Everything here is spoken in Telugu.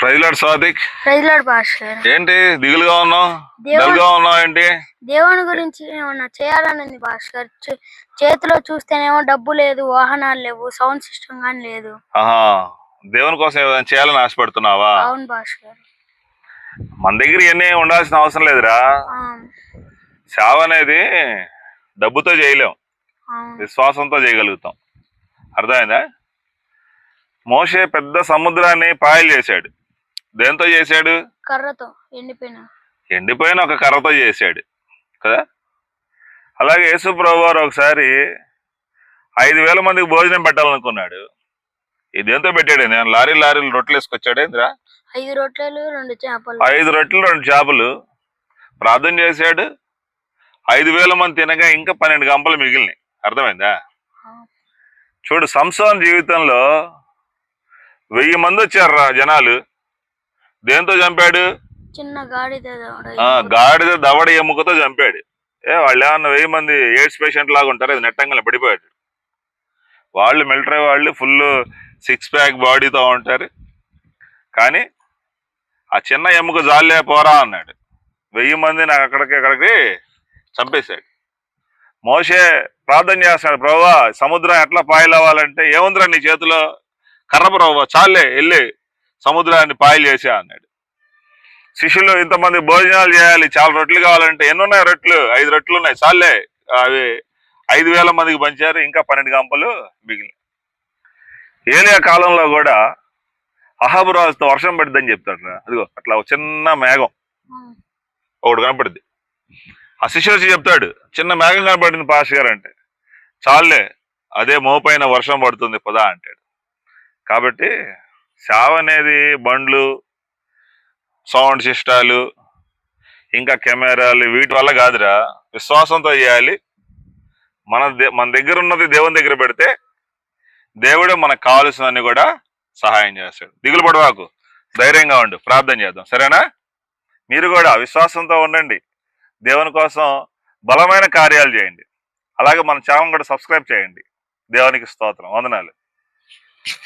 ప్రైజ్లాడ్ సాదిక్. ప్రైజ్లాడ్ భాస్కర్. ఏంటి దిగులుగా ఉన్నావు? డల్గా ఉన్నావు ఏంటి? దేవుని గురించి ఏమన్నా చేయాలనుంది భాస్కర్? చేతిలో చూస్తేనేమో డబ్బు లేదు వాహనాలు లేవు సౌండ్ సిస్టమ్ కానీ లేదు. ఆహా దేవుని కోసం ఏదైనా చేయాలని ఆశపడుతున్నావా? అవును భాస్కర్. మన దగ్గర ఇవన్నీ ఉండాల్సిన అవసరం లేదురా. సేవ అనేది డబ్బుతో చేయలేం. విశ్వాసంతో చేయగలుగుతాం. అర్థమైందా? మోషే పెద్ద సముద్రాన్ని పాయలు చేశాడు. దేంతో చేశాడు? కర్రతో ఎండిపోయిన. ఎండిపోయిన ఒక కర్రతో చేశాడు. కదా? అలాగే యేసు ప్రభు వారు ఒకసారి ఐదు వేల మందికి భోజనం పెట్టాలనుకున్నాడు. ఇది దేంతో పెట్టాడు? నేను లారీ లారీలు రొట్టెలు వేసుకొచ్చాడు. ఏంద్రా? ఐదు రొట్టెలు రెండు చేపలు. ఐదు రొట్టెలు రెండు చేపలు. ప్రార్థన చేశాడు. ఐదు వేల మంది తినగా ఇంకా పన్నెండు గంపలు మిగిలినాయి. అర్థమైందా? చూడు సంసోన్ జీవితంలో వెయ్యి మంది వచ్చారు జనాలు. దేంతో చంపాడు? చిన్న గాడిద దవడ. ఆ గాడిద దవడ ఎముకతో చంపాడు. ఏ వాళ్ళు ఏమన్నా వెయ్యి మంది ఎయిడ్స్ పేషెంట్ లాగా ఉంటారు అది నెట్టంగా పడిపోయాడు. వాళ్ళు మిలిటరీ వాళ్ళు ఫుల్ సిక్స్ ప్యాక్ బాడీతో ఉంటారు. కానీ ఆ చిన్న ఎముక జాలే పోరా అన్నాడు. వెయ్యి మంది నాకు అక్కడికి అక్కడికి చంపేశాడు. మోషే ప్రార్థన చేస్తున్నాడు ప్రభా సముద్రం ఎట్లా పాయలవ్వాలంటే ఏముందిరా నీ చేతిలో? కర్ర ప్రభా చాలే వెళ్ళి సముద్రాన్ని పాయలు చేసా అన్నాడు. శిష్యులు ఇంతమంది భోజనాలు చేయాలి చాలా రొట్టెలు కావాలంటే ఎన్ని ఉన్నాయి రొట్టెలు? ఐదు రొట్టెలు ఉన్నాయి. చాలే అవి ఐదు వేల మందికి పంచారు ఇంకా పన్నెండు గంపలు మిగిలిన ఏలియా కాలంలో కూడా అహాబు రాజుతో వర్షం పడుద్దని చెప్తాడు అదిగో అట్లా ఒక చిన్న మేఘం ఒకటి కనపడుద్ది. ఆ శిష్యుడు వచ్చి చెప్తాడు చిన్న మేఘం కనపడింది పాస్ గారు అంటే. చాలే అదే మోపైన వర్షం పడుతుంది పదా అంటాడు. కాబట్టి సేవ అనేది బండ్లు సౌండ్ సిస్టాలు ఇంకా కెమెరాలు వీటి వల్ల కాదురా. విశ్వాసంతో చేయాలి. మన దే- మన దగ్గర ఉన్నది దేవుని దగ్గర పెడితే దేవుడు మనకు కావలసినవన్నీ కూడా సహాయం చేస్తాడు. దిగులు పడవాకు. ధైర్యంగా ఉండు. ప్రార్థన చేద్దాం. సరేనా? మీరు కూడా విశ్వాసంతో ఉండండి. దేవుని కోసం బలమైన కార్యాలు చేయండి. అలాగే మన ఛానల్ కూడా సబ్స్క్రైబ్ చేయండి. దేవునికి స్తోత్రం. వందనాలు.